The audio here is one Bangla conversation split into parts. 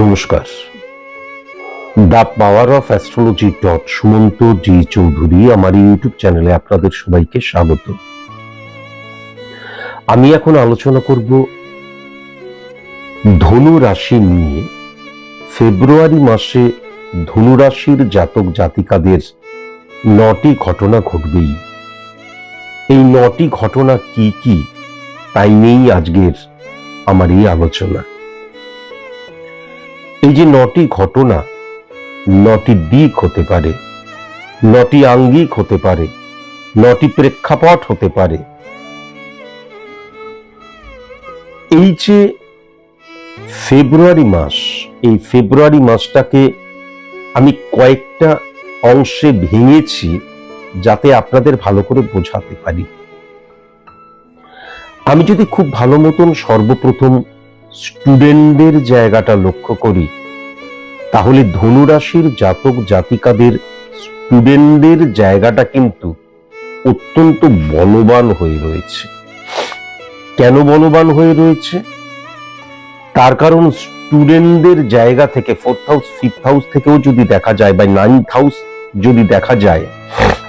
নমস্কার। The power of astrology dot Sumanta ji Chowdhury আমার ইউটিউব চ্যানেলে আপনাদের সবাইকে স্বাগত। আমি এখন আলোচনা করব ধনু রাশি নিয়ে। ফেব্রুয়ারি মাসে ধনু রাশির জাতক জাতিকাদের নটি ঘটনা ঘটবেই। এই নটি ঘটনা কি কি? তাই নিয়েই আজকের আমার এই আলোচনা। এই যে নটি ঘটনা, নটি দিক হতে পারে, নটি আঙ্গিক হতে পারে, নটি প্রেক্ষাপট হতে পারে, এই যে ফেব্রুয়ারি মাস, এই ফেব্রুয়ারি মাসটাকে আমি কয়েকটা অংশে ভেঙেছি যাতে আপনাদের ভালো করে বোঝাতে পারি। আমি যদি খুব ভালো মতন সর্বপ্রথম স্টুডেন্টদের জায়গাটা লক্ষ্য করি, তাহলে ধনুরাশির জাতক জাতিকাদের স্টুডেন্টদের জায়গাটা কিন্তু অত্যন্ত বলবান হয়ে রয়েছে। কেন বলবান হয়ে রয়েছে? তার কারণ স্টুডেন্টদের জায়গা থেকে ফোর্থ হাউস ফিফথ হাউস থেকেও যদি দেখা যায় বা নাইন্থ হাউস যদি দেখা যায়,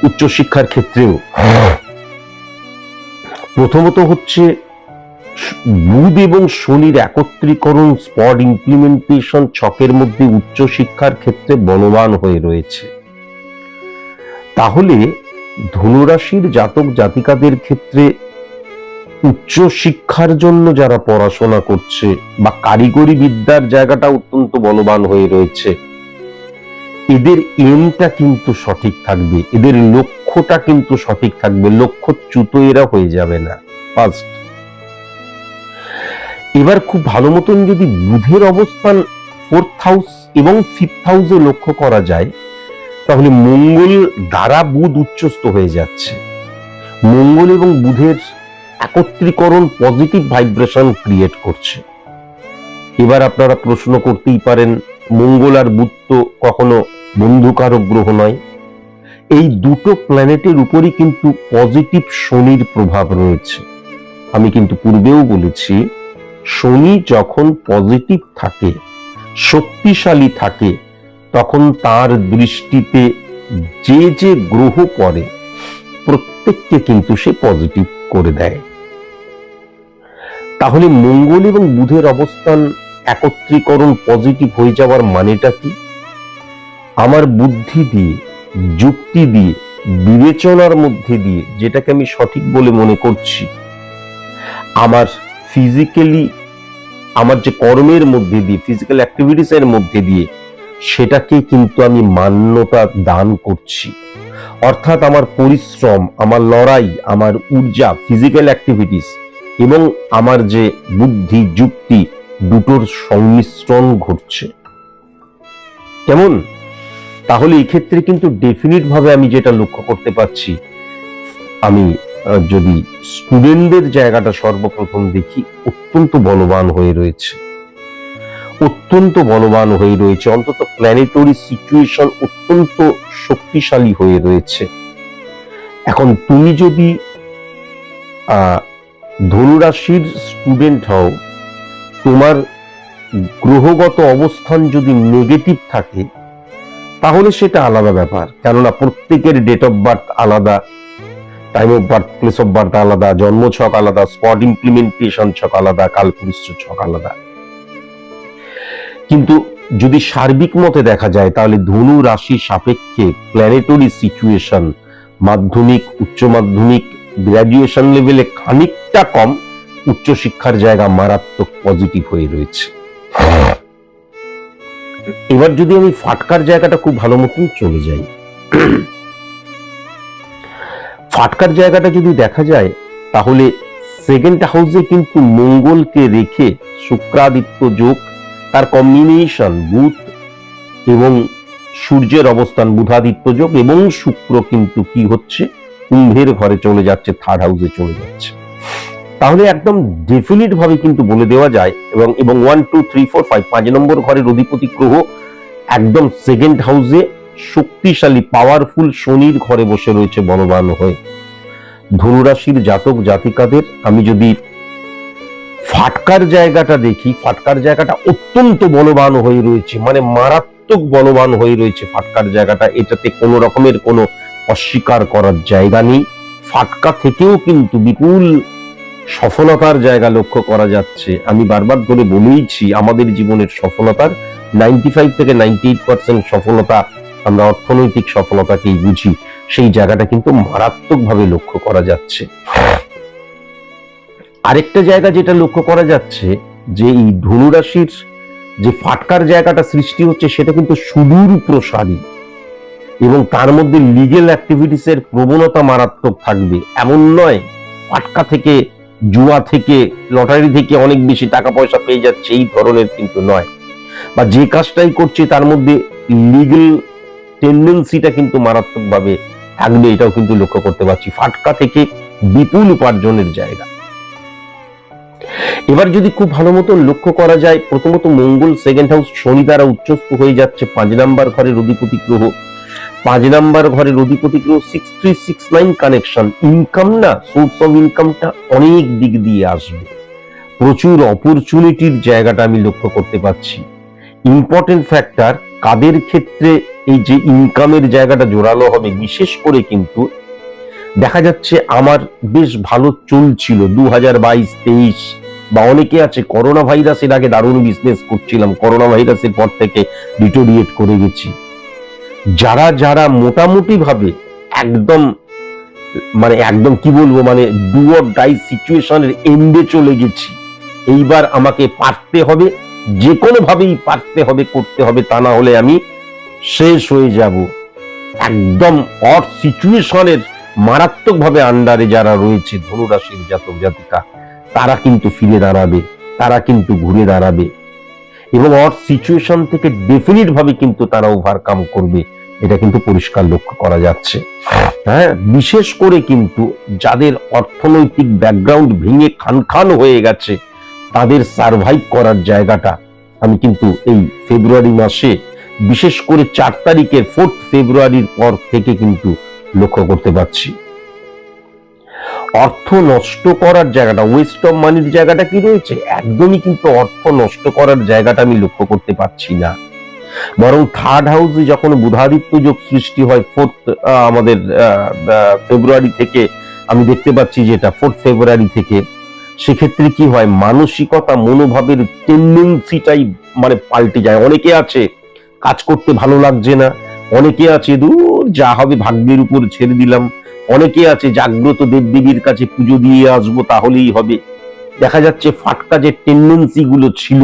উচ্চশিক্ষার ক্ষেত্রেও প্রথমত হচ্ছে বুধ এবং শনির একত্রীকরণ স্পট ইমপ্লিমেন্টেশন ছকের মধ্যে উচ্চশিক্ষার ক্ষেত্রে বলবান হয়ে রয়েছে। তাহলে ধনুরাশির জাতক জাতিকাদের ক্ষেত্রে উচ্চ শিক্ষার জন্য যারা পড়াশোনা করছে বা কারিগরি বিদ্যার জায়গাটা অত্যন্ত বলবান হয়ে রয়েছে, এদের এমটা কিন্তু সঠিক থাকবে। এদের লক্ষ্যটা কিন্তু সঠিক থাকবে। লক্ষ্যচ্যুত এরা হয়ে যাবে না। ফার্স্ট এবার খুব ভালো মতন যদি বুধের অবস্থান ফোর্থ হাউস এবং ফিফথ হাউসে লক্ষ্য করা যায়, তাহলে মঙ্গল দ্বারা বুধ উচ্চস্থ হয়ে যাচ্ছে। মঙ্গল এবং বুধের একত্রীকরণ পজিটিভ ভাইব্রেশন ক্রিয়েট করছে। এবার আপনারা প্রশ্ন করতেই পারেন, মঙ্গল আর বুধ তো কখনো বন্ধুকারক গ্রহ নয়। এই দুটো প্ল্যানেটের উপরই কিন্তু পজিটিভ শনির প্রভাব রয়েছে। আমি কিন্তু পূর্বেও বলেছি, শনি যখন পজিটিভ থাকে, শক্তিশালী থাকে, তখন তার দৃষ্টিতে যে যে গ্রহ পড়ে, প্রত্যেককে কিন্তু সে পজিটিভ করে দেয়। তাহলে মঙ্গল এবং বুধের অবস্থান একত্রীকরণ পজিটিভ হয়ে যাওয়ার মানেটা কি? আমার বুদ্ধি দিয়ে যুক্তি দিয়ে বিবেচনার মধ্যে দিয়ে, যেটাকে আমি সঠিক বলে মনে করছি, আমার ফিজিক্যালি আমার যে কর্মের মধ্যে দিয়ে ফিজিক্যাল অ্যাক্টিভিটিস এর মধ্যে দিয়ে, সেটাকে কিন্তু আমি মান্যতা দান করছি। অর্থাৎ আমার পরিশ্রম, আমার লড়াই, আমার ঊর্জা ফিজিক্যাল অ্যাক্টিভিটিস এবং আমার যে বুদ্ধি, যুক্তি, দুটোর সংমিশ্রণ ঘটছে। কেমন? তাহলে ক্ষেত্রে কিন্তু ডেফিনিট ভাবে আমি যেটা লক্ষ্য করতে পারছি, আমি যদি স্টুডেন্টদের জায়গাটা সর্বপ্রথম দেখি, অত্যন্ত বলবান হয়ে রয়েছে। অত্যন্ত বলবান হয়ে রয়েছে, অন্তত প্ল্যানেটরি সিচুয়েশন অত্যন্ত শক্তিশালী হয়ে রয়েছে। এখন তুমি যদি ধনুরাশির স্টুডেন্ট হও, তোমার গ্রহগত অবস্থান যদি নেগেটিভ থাকে তাহলে সেটা আলাদা ব্যাপার। কেননা প্রত্যেকের ডেট অফ বার্থ আলাদা time of birth place of birth আলাদা, জন্ম ছক আলাদা স্পট ইমপ্লিমেন্টেশন ছক আলাদা কালপুরুষ ছক আলাদা। কিন্তু যদি সার্বিক মতে দেখা যায়, তাহলে ধনু রাশি সাপেক্ষে প্ল্যানেটরি সিচুয়েশন মাধ্যমিক, উচ্চ মাধ্যমিক গ্র্যাজুয়েশন লেভেলে খানিকটা কম, উচ্চশিক্ষার জায়গা মারাত্মক পজিটিভ হয়ে রয়েছে। এবার যদি আমি ফাটকার জায়গাটা খুব ভালো মতন চলে যাই। ফাটকার জায়গাটা যদি দেখা যায়, তাহলে সেকেন্ড হাউসে কিন্তু মঙ্গলকে রেখে শুক্রাদিত্য যোগ, তার কম্বিনেশন বুধ এবং সূর্যের অবস্থান বুধাদিত্য যোগ এবং শুক্র কিন্তু কি হচ্ছে? কুম্ভের ঘরে চলে যাচ্ছে থার্ড হাউসে চলে যাচ্ছে। তাহলে একদম ডেফিনিট ভাবে কিন্তু বলে দেওয়া যায় এবং এবং one two three four five পাঁচ নম্বর ঘরের অধিপতি গ্রহ একদম সেকেন্ড হাউসে শক্তিশালী পাওয়ারফুল শনির ঘরে বসে রয়েছে বলবান হয়ে। ধনুরাশির জাতক জাতিকাদের, আমি যদি ফাটকার জায়গাটা দেখি, ফাটকার জায়গাটা অত্যন্ত বলবান হয়ে রয়েছে মানে মারাত্মক বলবান হয়ে রয়েছে ফাটকার জায়গাটা, এটাতে কোনো রকমের কোনো অস্বীকার করার জায়গা নেই। ফাটকা থেকেও কিন্তু বিপুল সফলতার জায়গা লক্ষ্য করা যাচ্ছে। আমি বারবার ধরে বলেইছি, আমাদের জীবনের সফলতার নাইনটি ফাইভ থেকে নাইনটি এইট পার্সেন্ট সফলতা, আমরা অর্থনৈতিক সফলতাকেই বুঝি। সেই জায়গাটা কিন্তু মারাত্মকভাবে লক্ষ্য করা যাচ্ছে। আরেকটা জায়গা যেটা লক্ষ্য করা যাচ্ছে, যে এই ধনুরাশির যে ফাটকার জায়গাটা সৃষ্টি হচ্ছে, সেটা কিন্তু সুদূর প্রসারী এবং তার মধ্যে লিগেল অ্যাক্টিভিটিস এর প্রবণতা মারাত্মক থাকবে। এমন নয়, ফাটকা থেকে জুয়া থেকে, লটারি থেকে অনেক বেশি টাকা পয়সা পেয়ে যাচ্ছে, এই ধরনের কিন্তু নয়। বা যে কাজটাই করছে, তার মধ্যে লিগেল টেন্ডেন্সিটা কিন্তু মারাত্মকভাবে থাকবে, এটাও কিন্তু লক্ষ্য করতে পারছি। ফাটকা থেকে বিপুল উপার্জনের জায়গা। এবার যদি খুব ভালো মতন লক্ষ্য করা যায়, প্রথমত মঙ্গল সেকেন্ড হাউস শনি দ্বারা উচ্চস্থ হয়ে যাচ্ছে, পাঁচ নাম্বার ঘরের অধিপতি গ্রহ। পাঁচ নাম্বার ঘরের অধিপতি গ্রহ six three six nine connection income না সোর্স অফ ইনকামটা অনেক দিক দিয়ে আসবে। প্রচুর অপরচুনিটির জায়গাটা আমি লক্ষ্য করতে পারছি। ইম্পর্টেন্ট ফ্যাক্টর কাদের ক্ষেত্রে এই যে ইনকামের জায়গাটা জোরালো হবে, বিশেষ করে কিন্তু দেখা যাচ্ছে আমার বেশ ভালো চলছিল দু হাজার বাইশ, তেইশ, বা অনেকে আছে করোনা ভাইরাসের আগে দারুণ বিজনেস করছিলাম, করোনা ভাইরাসের পর থেকে ডিটোরিয়েট করে গেছি। যারা যারা মোটামুটি ভাবে একদম মানে একদম কি বলব মানে ডু অর ডাই সিচুয়েশনের এন্ডে চলে গেছি, এইবার আমাকে পারতে হবে, যে কোনো ভাবেই পারতে হবে, করতে হবে, তা না হলে আমি শেষ হয়ে যাব। একদম অর সিচুয়েশনের মারাত্মকভাবে আন্ডারে যারা রয়েছে, ধনুরাশির জাতক জাতিকা তারা কিন্তু ফিরে দাঁড়াবে, তারা কিন্তু ঘুরে দাঁড়াবে। এবং অর সিচুয়েশন থেকে ডেফিনিট ভাবে কিন্তু তারা ওভারকাম করবে। এটা কিন্তু পরিষ্কার লক্ষ্য করা যাচ্ছে। হ্যাঁ বিশেষ করে কিন্তু যাদের অর্থনৈতিক ব্যাকগ্রাউন্ড ভেঙে খান খান হয়ে গেছে, তাদের সার্ভাইভ করার জায়গাটা আমি কিন্তু এই ফেব্রুয়ারি মাসে, বিশেষ করে চার তারিখের ফোর্থ ফেব্রুয়ারির পর থেকে কিন্তু লক্ষ্য করতে পারছি। অর্থ নষ্ট করার জায়গাটা ওয়েস্ট অফ মানির জায়গাটা কি রয়েছে? একদমই কিন্তু অর্থ নষ্ট করার জায়গাটা আমি লক্ষ্য করতে পারছি না। বরং থার্ড হাউসে যখন বুধাদিত্য যোগ সৃষ্টি হয় ফোর্থ আমাদের ফেব্রুয়ারি থেকে, আমি দেখতে পাচ্ছি যেটা ফোর্থ ফেব্রুয়ারি থেকে, সেক্ষেত্রে কি হয়? মানসিকতা, মনোভাবের টেন্ডেন্সিটাই মানে পাল্টে যায়। অনেকে আছে, কাজ করতে ভালো লাগছে না। অনেকে আছে, দূর যা হবে ভাগ্যের উপর ছেড়ে দিলাম। অনেকে আছে, জাগ্রত দেবদেবীর কাছে পুজো দিয়ে আসব তাহলেই হবে। দেখা যাচ্ছে ফাটকা যে টেন্ডেন্সি গুলো ছিল,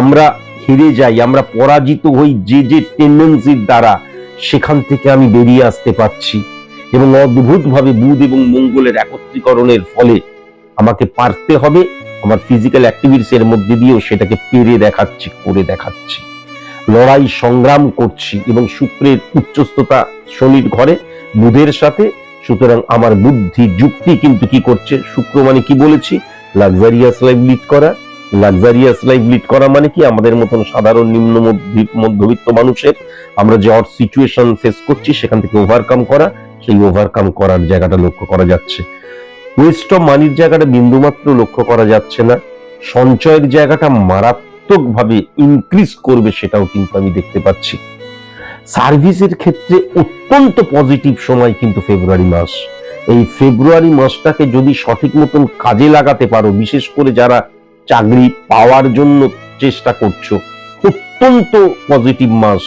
আমরা হেরে যাই, আমরা পরাজিত হই যে যে টেন্ডেন্সির দ্বারা, সেখান থেকে আমি বেরিয়ে আসতে পারছি। এবং অদ্ভুতভাবে বুধ এবং মঙ্গলের একত্রীকরণের ফলে আমাকে পারতে হবে, আমার ফিজিক্যাল অ্যাক্টিভিটিস এর মধ্যে দিয়েও সেটাকে পেরে দেখাচ্ছি, করে দেখাচ্ছি। লড়াই সংগ্রাম করছি এবং শুক্রের উচ্চস্ততা শনির ঘরে, বুধের সাথে সুতরাং আমার বুদ্ধি যুক্তি কিন্তু কি করছে? শুক্র মানে কি বলেছি? লাক্সারিয়াস লাইফ লিড করা। লাক্সারিয়াস লাইফ লিড করা মানে কি? আমাদের মতন সাধারণ নিম্ন মধ্যবিত্ত মানুষের আমরা যে অর সিচুয়েশন ফেস করছি, সেখান থেকে ওভারকাম করা। সেই ওভারকাম করার জায়গাটা লক্ষ্য করা যাচ্ছে। ওয়েস্ট অফ মানির জায়গাটা বিন্দুমাত্র লক্ষ্য করা যাচ্ছে না। সঞ্চয়ের জায়গাটা মারাত্মকভাবে ইনক্রিজ করবে সেটাও কিন্তু আমি দেখতে পাচ্ছি। সার্ভিসের ক্ষেত্রে অত্যন্ত পজিটিভ সময় কিন্তু ফেব্রুয়ারি মাস। এই ফেব্রুয়ারি মাসটাকে যদি সঠিক মতন কাজে লাগাতে পারো, বিশেষ করে যারা চাকরি পাওয়ার জন্য চেষ্টা করছ, অত্যন্ত পজিটিভ মাস।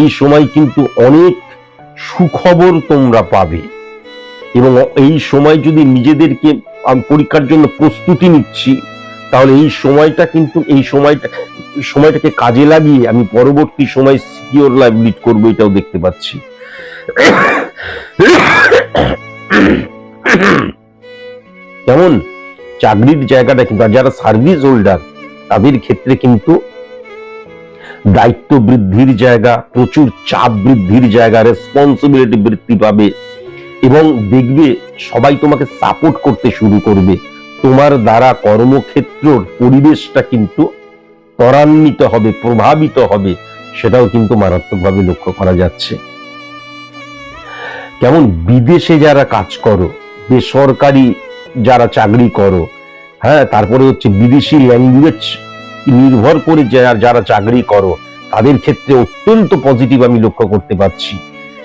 এই সময় কিন্তু অনেক সুখবর তোমরা পাবে। এবং এই সময় যদি নিজেদেরকে পরীক্ষার জন্য প্রস্তুতি নিচ্ছি, তাহলে এই সময়টা কিন্তু, এই সময়টা, সময়টাকে কাজে লাগিয়ে আমি পরবর্তী সময় সিকিওর লাইফ লিড করব, এটাও দেখতে পাচ্ছি। কেমন চাকরির জায়গাটা কিন্তু যারা সার্ভিস হোল্ডার তাদের ক্ষেত্রে কিন্তু দায়িত্ব বৃদ্ধির জায়গা, প্রচুর চাপ বৃদ্ধির জায়গা রেসপন্সিবিলিটি বৃদ্ধি পাবে এবং দেখবে সবাই তোমাকে সাপোর্ট করতে শুরু করবে। তোমার দ্বারা কর্মক্ষেত্রর পরিবেশটা কিন্তু ত্বরান্বিত হবে, প্রভাবিত হবে। সেটাও কিন্তু মারাত্মকভাবে লক্ষ্য করা যাচ্ছে। কেমন বিদেশে যারা কাজ করো, বেসরকারি যারা চাকরি করো হ্যাঁ তারপরে হচ্ছে বিদেশি ল্যাঙ্গুয়েজ নির্ভর করে যারা যারা চাকরি করো, তাদের ক্ষেত্রে অত্যন্ত পজিটিভ আমি লক্ষ্য করতে পারছি।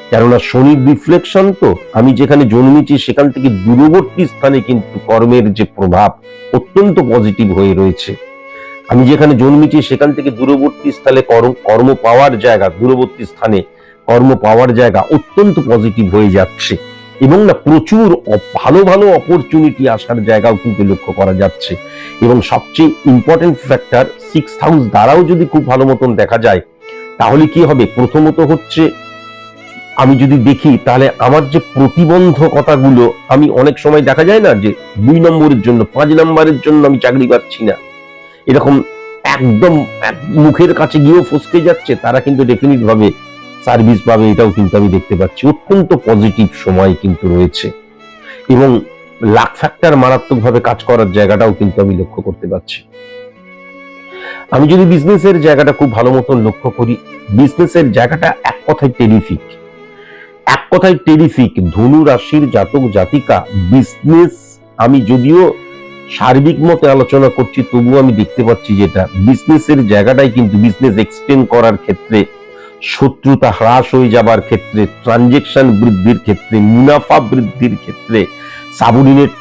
কেননা শনির রিফ্লেকশন তো, আমি যেখানে জন্মেছি সেখান থেকে দূরবর্তী স্থানে কিন্তু কর্মের যে প্রভাব অত্যন্ত পজিটিভ হয়ে রয়েছে। আমি যেখানে জন্মেছি সেখান থেকে দূরবর্তী স্থানে কর্ম পাওয়ার জায়গা, দূরবর্তী স্থানে কর্ম পাওয়ার জায়গা অত্যন্ত পজিটিভ হয়ে যাচ্ছে। এবং না প্রচুর ভালো ভালো অপরচুনিটি আসার জায়গাও কিন্তু লক্ষ্য করা যাচ্ছে। এবং সবচেয়ে ইম্পর্টেন্ট ফ্যাক্টর সিক্স হাউস দ্বারাও যদি খুব ভালো মতন দেখা যায়, তাহলে কি হবে? প্রথমত হচ্ছে, আমি যদি দেখি, তাহলে আমার যে প্রতিবন্ধকতাগুলো, আমি অনেক সময় দেখা যায় না যে দুই নম্বরের জন্য, পাঁচ নম্বরের জন্য আমি চাকরি পাচ্ছি না। এরকম একদম মুখের কাছে গিয়েও ফসকে যাচ্ছে, তারা কিন্তু ডেফিনিট ভাবে সার্ভিস পাবে, এটাও কিন্তু আমি দেখতে পাচ্ছি। অত্যন্ত পজিটিভ সময় কিন্তু রয়েছে। এবং লাক ফ্যাক্টর মারাত্মকভাবে কাজ করার জায়গাটাও কিন্তু আমি লক্ষ্য করতে পারছি। আমি যদি বিজনেসের জায়গাটা খুব ভালো মতন লক্ষ্য করি বিজনেসের জায়গাটা এক কথায় টেরিফিক এক কথায় টেরিফিক ধনু, রাশির জাতক, জাতিকা বিজনেস আমি যদিও সার্বিক মতে আলোচনা করছি, তবুও আমি দেখতে পাচ্ছি যেটা বিজনেসের জায়গাটাই কিন্তু বিজনেস এক্সটেন্ড করার ক্ষেত্রে, শত্রুতা হ্রাস হয়ে যাবার ক্ষেত্রে ট্রানজেকশন বৃদ্ধির ক্ষেত্রে, মুনাফা বৃদ্ধির ক্ষেত্রে সাবঅর্ডিনেট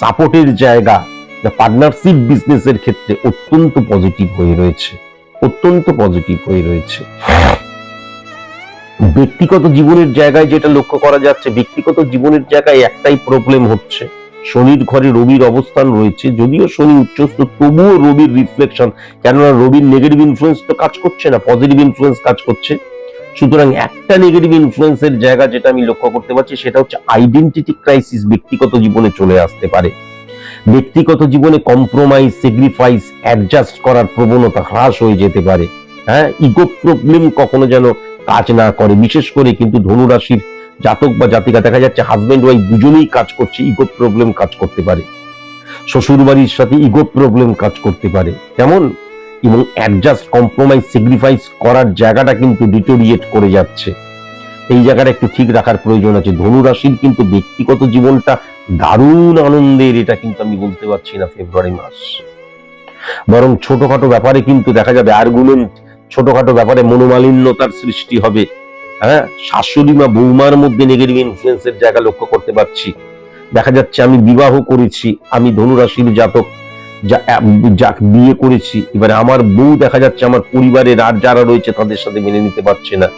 সাপোর্টের জায়গা পার্টনারশিপ বিজনেসের ক্ষেত্রে অত্যন্ত পজিটিভ হয়ে রয়েছে, অত্যন্ত পজিটিভ হয়ে রয়েছে। ব্যক্তিগত জীবনের জায়গায় যেটা লক্ষ্য করা যাচ্ছে, ব্যক্তিগত জীবনের জায়গায় একটাই প্রবলেম হচ্ছে শনির ঘরে রবির অবস্থান রয়েছে। যদিও শনি উচ্চস্থ, তবুও রবির রিফ্লেকশন কেননা রবির নেগেটিভ ইনফ্লুয়েন্স তো কাজ করছে না পজিটিভ ইনফ্লুয়েন্স কাজ করছে। সুতরাং একটা নেগেটিভ ইনফ্লুয়েন্সের জায়গা যেটা আমি লক্ষ্য করতে পারছি, সেটা হচ্ছে আইডেন্টিটি ক্রাইসিস ব্যক্তিগত জীবনে চলে আসতে পারে। ব্যক্তিগত জীবনে কম্প্রোমাইজ স্যাক্রিফাইস অ্যাডজাস্ট করার প্রবণতা হ্রাস হয়ে যেতে পারে। হ্যাঁ ইগো প্রবলেম কখনো যেন কাজ না করে, বিশেষ করে কিন্তু ধনুরাশির জাতক বা জাতিকা দেখা যাচ্ছে হাজবেন্ড ওয়াইফ দুজনেই কাজ করছে ইগো প্রবলেম কাজ করতে পারে। শ্বশুর বাড়ির সাথে ইগো প্রবলেম কাজ করতে পারে। কেমন? এবং অ্যাডজাস্ট কম্প্রোমাইজ স্যাক্রিফাইস করার জায়গাটা কিন্তু ডিটোরিয়েট করে যাচ্ছে। এই জায়গাটা একটু ঠিক রাখার প্রয়োজন আছে। ধনুরাশির কিন্তু ব্যক্তিগত জীবনটা দারুণ আনন্দের, এটা কিন্তু আমি বলতে পারছি না ফেব্রুয়ারি মাস। বরং ছোটখাটো ব্যাপারে কিন্তু দেখা যাবে আর্গুমেন্ট ছোটখাটো ব্যাপারে মনোমালিন্যতার সৃষ্টি হবে। হ্যাঁ শাশুড়ি মা বৌমার মধ্যে নেগেটিভ ইনফ্লুয়েন্সের জায়গা লক্ষ্য করতে পারছি। দেখা যাচ্ছে আমি বিবাহ করেছি, আমি ধনুরাশির জাতক, যা- বিয়ে করেছি, এবারে আমার বউ দেখা যাচ্ছে আমার পরিবারের আর যারা রয়েছে তাদের সাথে মেনে নিতে পারছে না।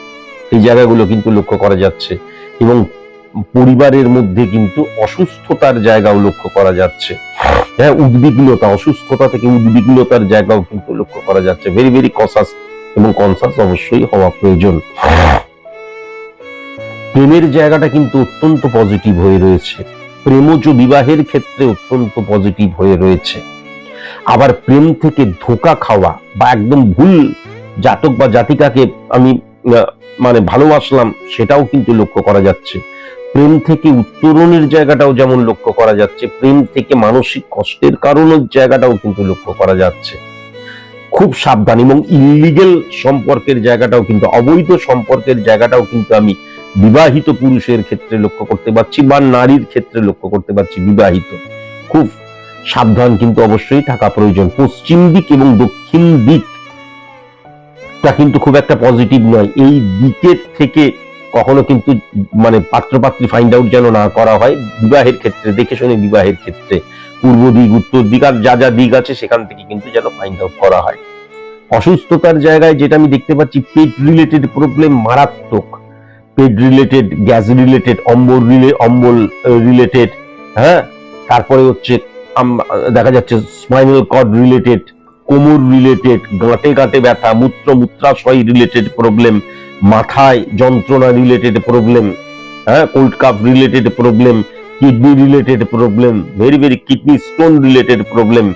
এই জায়গাগুলো কিন্তু লক্ষ্য করা যাচ্ছে এবং পরিবারের মধ্যে কিন্তু অসুস্থতার জায়গাও লক্ষ্য করা যাচ্ছে। হ্যাঁ উদ্বিগ্নতা, অসুস্থতা থেকে উদ্বিগ্নতার জায়গাও কিন্তু লক্ষ্য করা যাচ্ছে। ভেরি ভেরি কসাস এবং কনসাস অবশ্যই হওয়া প্রয়োজন। প্রেমের জায়গাটা কিন্তু অত্যন্ত পজিটিভ হয়ে রয়েছে। প্রেমজ বিবাহের ক্ষেত্রে অত্যন্ত পজিটিভ হয়ে রয়েছে। আবার প্রেম থেকে ধোকা খাওয়া বা একদম ভুল জাতক বা জাতিকাকে আমি মানে ভালোবাসলাম, সেটাও কিন্তু লক্ষ্য করা যাচ্ছে। প্রেম থেকে উত্তরণের জায়গাটাও যেমন লক্ষ্য করা যাচ্ছে, প্রেম থেকে মানসিক কষ্টের কারণের জায়গাটাও কিন্তু লক্ষ্য করা যাচ্ছে। খুব সাবধান এবং ইলিগেল সম্পর্কের জায়গাটাও কিন্তু, অবৈধ সম্পর্কের জায়গাটাও কিন্তু আমি বিবাহিত পুরুষের ক্ষেত্রে লক্ষ্য করতে পারছি বা নারীর ক্ষেত্রে লক্ষ্য করতে পারছি বিবাহিত। খুব সাবধান কিন্তু অবশ্যই থাকা প্রয়োজন। পশ্চিম দিক এবং দক্ষিণ দিক। তা কিন্তু খুব একটা পজিটিভ নয়। এই দিকের থেকে কখনো কিন্তু মানে পাত্রপাত্রী ফাইন্ড আউট যেন না করা হয়। বিবাহের ক্ষেত্রে, দেখে শুনে বিবাহের ক্ষেত্রে। পূর্ব দিক, উত্তর দিক আর যা যা দিক আছে সেখান থেকে কিন্তু যেন ফাইন্ড আউট করা হয়। অসুস্থতার জায়গায় যেটা আমি দেখতে পাচ্ছি পেট রিলেটেড প্রবলেম মারাত্মক। পেট রিলেটেড গ্যাস রিলেটেড অম্বল রিলে অম্বল রিলেটেড হ্যাঁ? তারপরে হচ্ছে দেখা যাচ্ছে স্পাইনাল কর্ড রিলেটেড কোমর রিলেটেড গাঁটে গাঁটে ব্যথা, মূত্র মূত্রাশয় রিলেটেড প্রবলেম মাথায় যন্ত্রণা রিলেটেড প্রবলেম হ্যাঁ? Cold cough related problem kidney related problem very very kidney stone related problem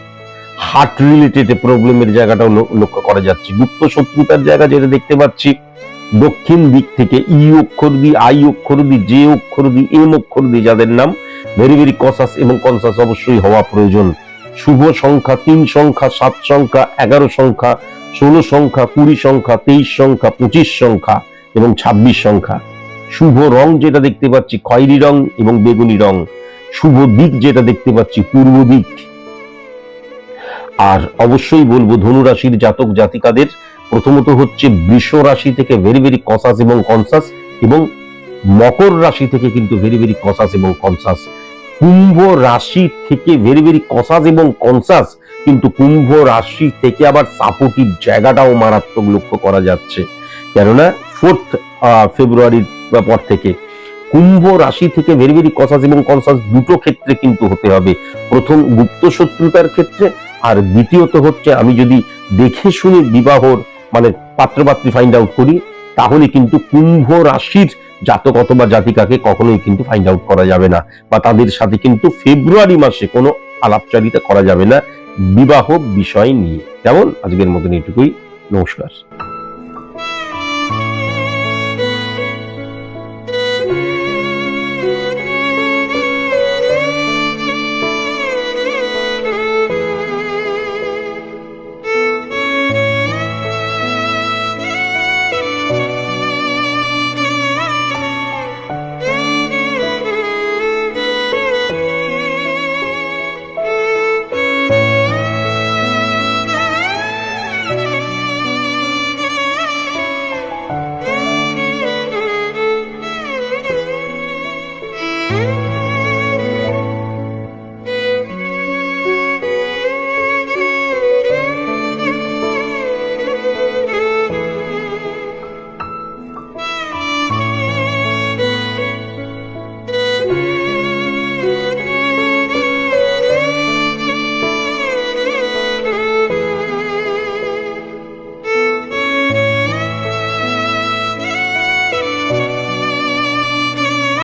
heart related প্রবলেমের জায়গাটাও লক্ষ্য করা যাচ্ছে। গুপ্ত শত্রুতার জায়গা যেটা দেখতে পাচ্ছি দক্ষিণ দিক থেকে ই অক্ষর দি, আই অক্ষর দি, জে অক্ষর দি, এম অক্ষর দি, যাদের নাম ভেরি ভেরি কসাস এবং কনসাস অবশ্যই হওয়া প্রয়োজন। শুভ সংখ্যা, তিন সংখ্যা, সাত সংখ্যা, এগারো সংখ্যা, ষোলো সংখ্যা, কুড়ি সংখ্যা, তেইশ সংখ্যা, পঁচিশ সংখ্যা এবং ছাব্বিশ সংখ্যা। শুভ রং যেটা দেখতে পাচ্ছি, খয়েরি রং এবং বেগুনি রং। শুভ দিক যেটা দেখতে পাচ্ছি, পূর্ব দিক। আর অবশ্যই বলব, ধনুরাশির জাতক জাতিকাদের প্রথমত হচ্ছে বৃষ রাশি থেকে ভেরি ভেরি কসাস এবং কনসাস এবং মকর রাশি থেকে কিন্তু ভেরি ভেরি কসাস এবং কনসাস কুম্ভ রাশি থেকে ভেরি ভেরি কসাস এবং কনসাস কিন্তু কুম্ভ রাশি থেকে আবার সাপোর্টিভ জায়গাটাও মারাত্মক লক্ষ্য করা যাচ্ছে। কেননা ফোর্থ ফেব্রুয়ারির পর থেকে কুম্ভ রাশি থেকে ভেরি ভেরি কসাস এবং কনসাস দুটো ক্ষেত্রে কিন্তু হতে হবে। প্রথম গুপ্ত শত্রুতার ক্ষেত্রে আর দ্বিতীয়ত হচ্ছে আমি যদি দেখে শুনে বিবাহর মানে পাত্রপাত্রী ফাইন্ড আউট করি, তাহলে কিন্তু কুম্ভ রাশির জাতক অথবা জাতিকাকে কখনোই কিন্তু ফাইন্ড আউট করা যাবে না বা তাদের সাথে কিন্তু ফেব্রুয়ারি মাসে কোনো আলাপচারিতা করা যাবে না, বিবাহ বিষয় নিয়ে। যেমন আজকের মতন এটুকুই। নমস্কার।